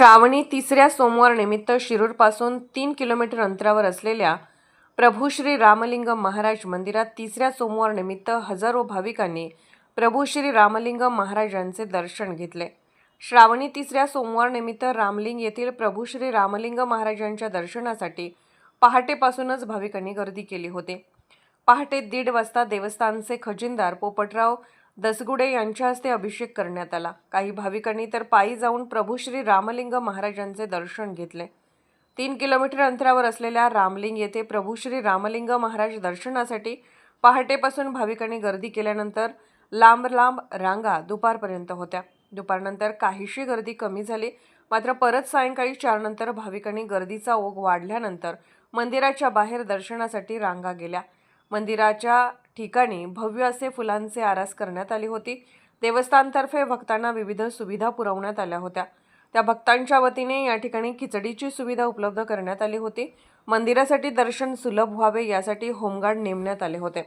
श्रावणी तिसऱ्या सोमवार निमित्त शिरूरपासून तीन किलोमीटर अंतरावर असलेल्या प्रभू श्री रामलिंग महाराज मंदिरात तिसऱ्या सोमवार निमित्त हजारो भाविकांनी प्रभू श्री रामलिंग महाराजांचे दर्शन घेतले. श्रावणी तिसऱ्या सोमवार निमित्त रामलिंग येथील प्रभू श्री रामलिंग महाराजांच्या दर्शनासाठी पहाटेपासूनच भाविकांनी गर्दी केली होती. पहाटे दीड वाजता देवस्थानचे खजिनदार पोपटराव दसगुडे यांच्या हस्ते अभिषेक करण्यात आला. काही भाविकांनी तर पायी जाऊन प्रभू श्री रामलिंग महाराजांचे दर्शन घेतले. तीन किलोमीटर अंतरावर असलेल्या रामलिंग येथे प्रभू श्री रामलिंग महाराज दर्शनासाठी पहाटेपासून भाविकांनी गर्दी केल्यानंतर लांब लांब रांगा दुपारपर्यंत होत्या. दुपारनंतर काहीशी गर्दी कमी झाली. मात्र परत सायंकाळी चारनंतर भाविकांनी गर्दीचा ओघ वाढल्यानंतर मंदिराच्या बाहेर दर्शनासाठी रांगा गेल्या. मंदिराच्या ठिकाणी भव्य असे फुलांचे आरास करण्यात आली होती. देवस्थानतर्फे भक्तांना विविध सुविधा पुरवण्यात आल्या होत्या. त्या भक्तांच्या वतीने या ठिकाणी खिचडीची सुविधा उपलब्ध करण्यात आली होती. मंदिरासाठी दर्शन सुलभ व्हावे यासाठी होमगार्ड नेमण्यात आले होते.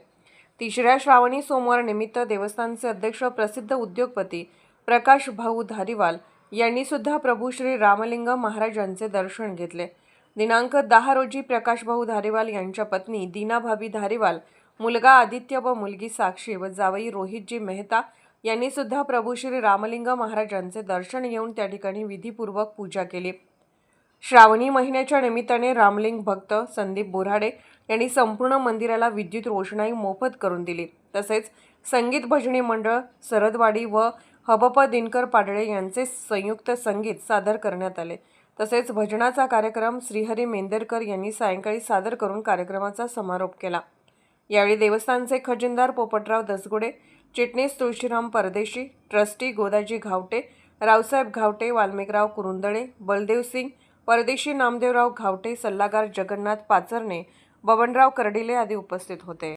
तिसऱ्या श्रावणी सोमवार निमित्त देवस्थानचे अध्यक्ष प्रसिद्ध उद्योगपती प्रकाश भाऊ धारीवाल यांनी सुद्धा प्रभू श्री रामलिंग महाराजांचे दर्शन घेतले. दिनांक दहा रोजी प्रकाशभाऊ धारेवाल धारीवाल यांच्या पत्नी दीनाभाभी धारीवाल मुलगा आदित्य व मुलगी साक्षी व जावई रोहितजी मेहता यांनी सुद्धा प्रभू श्री रामलिंग महाराजांचे दर्शन घेऊन त्या ठिकाणी विधीपूर्वक पूजा केली. श्रावणी महिन्याच्या निमित्ताने रामलिंग भक्त संदीप बोराडे यांनी संपूर्ण मंदिराला विद्युत रोषणाई मोफत करून दिली. तसेच संगीत भजनी मंडळ सरदवाडी व हबप दिनकर पाडळे यांचे संयुक्त संगीत सादर करण्यात आले. तसेच भजनाचा कार्यक्रम श्रीहरी मेंदरकर यांनी सायंकाळी सादर करून कार्यक्रमाचा समारोप केला. यावेळी देवस्थानचे खजिनदार पोपटराव दसगुडे चिटणीस तुळशीराम परदेशी ट्रस्टी गोदाजी घावटे रावसाहेब घावटे वाल्मिकराव कुरुंदळे बलदेव सिंग परदेशी नामदेवराव घावटे सल्लागार जगन्नाथ पाचरणे बबनराव कर्डिले आदी उपस्थित होते.